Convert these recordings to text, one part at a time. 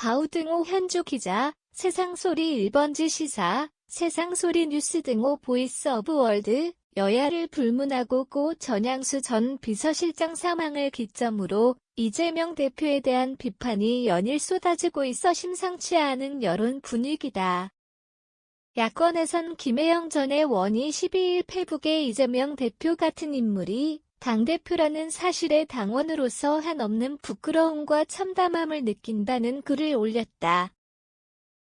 바우등호 현주 기자, 세상소리 1번지 시사, 세상소리 뉴스 등호 보이스 오브 월드, 여야를 불문하고 고 전양수 전 비서실장 사망을 기점으로 이재명 대표에 대한 비판이 연일 쏟아지고 있어 심상치 않은 여론 분위기다. 야권에선 김혜영 전의 원이 12일 페북에 이재명 대표 같은 인물이 당대표라는 사실에 당원으로서 한없는 부끄러움과 참담함을 느낀다는 글을 올렸다.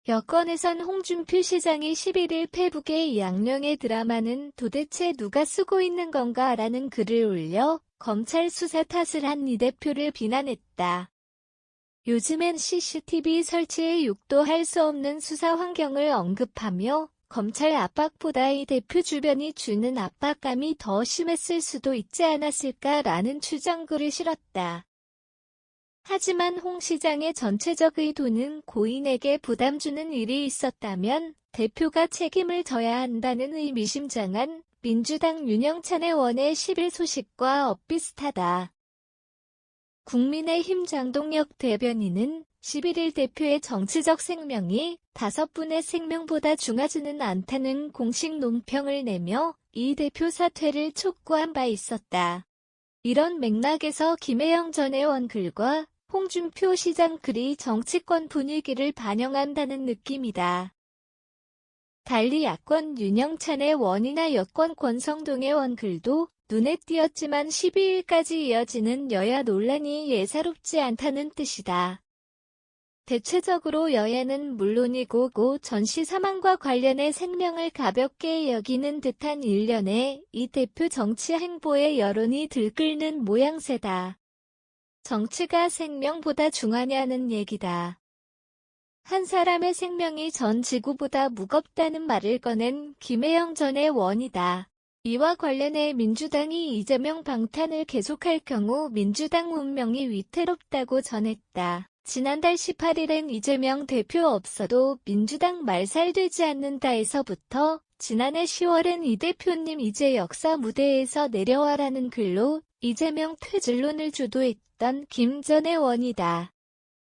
여권에선 홍준표 시장이 11일 페북에 양령의 드라마는 도대체 누가 쓰고 있는 건가 라는 글을 올려 검찰 수사 탓을 한 이 대표를 비난했다. 요즘엔 CCTV 설치에 욕도 할 수 없는 수사 환경을 언급하며 검찰 압박보다 이 대표 주변이 주는 압박감이 더 심했을 수도 있지 않았을까라는 추정글을 실었다. 하지만 홍 시장의 전체적 의도는 고인에게 부담 주는 일이 있었다면 대표가 책임을 져야 한다는 의미심장한 민주당 윤영찬 의원의 10일 소식과 엇비슷하다. 국민의힘 장동혁 대변인은 11일 대표의 정치적 생명이 다섯 분의 생명보다 중하지는 않다는 공식 논평을 내며 이 대표 사퇴를 촉구한 바 있었다. 이런 맥락에서 김혜영 전 의원 글과 홍준표 시장 글이 정치권 분위기를 반영한다는 느낌이다. 달리 야권 윤영찬의 원이나 여권 권성동의 원 글도 눈에 띄었지만 12일까지 이어지는 여야 논란이 예사롭지 않다는 뜻이다. 대체적으로 여야는 물론이고 고 전시 사망과 관련해 생명을 가볍게 여기는 듯한 일련의 이 대표 정치 행보의 여론이 들끓는 모양새다. 정치가 생명보다 중하냐는 얘기다. 한 사람의 생명이 전 지구보다 무겁다는 말을 꺼낸 김혜영 전의 원이다. 이와 관련해 민주당이 이재명 방탄을 계속할 경우 민주당 운명이 위태롭다고 전했다. 지난달 18일엔 이재명 대표 없어도 민주당 말살되지 않는다에서부터 지난해 10월엔 이 대표님 이제 역사 무대에서 내려와라는 글로 이재명 퇴진론을 주도했던 김전 의 원이다.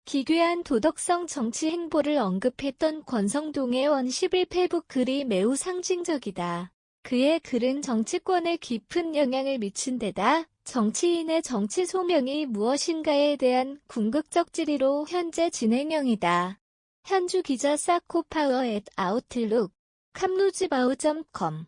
기괴한 도덕성 정치 행보를 언급했던 권성동 의 원 10일 페북 글이 매우 상징적이다. 그의 글은 정치권에 깊은 영향을 미친 데다 정치인의 정치 소명이 무엇인가에 대한 궁극적 질의로 현재 진행형이다. 현주 기자 사코파워 앳 아웃룩 캄루즈바우.com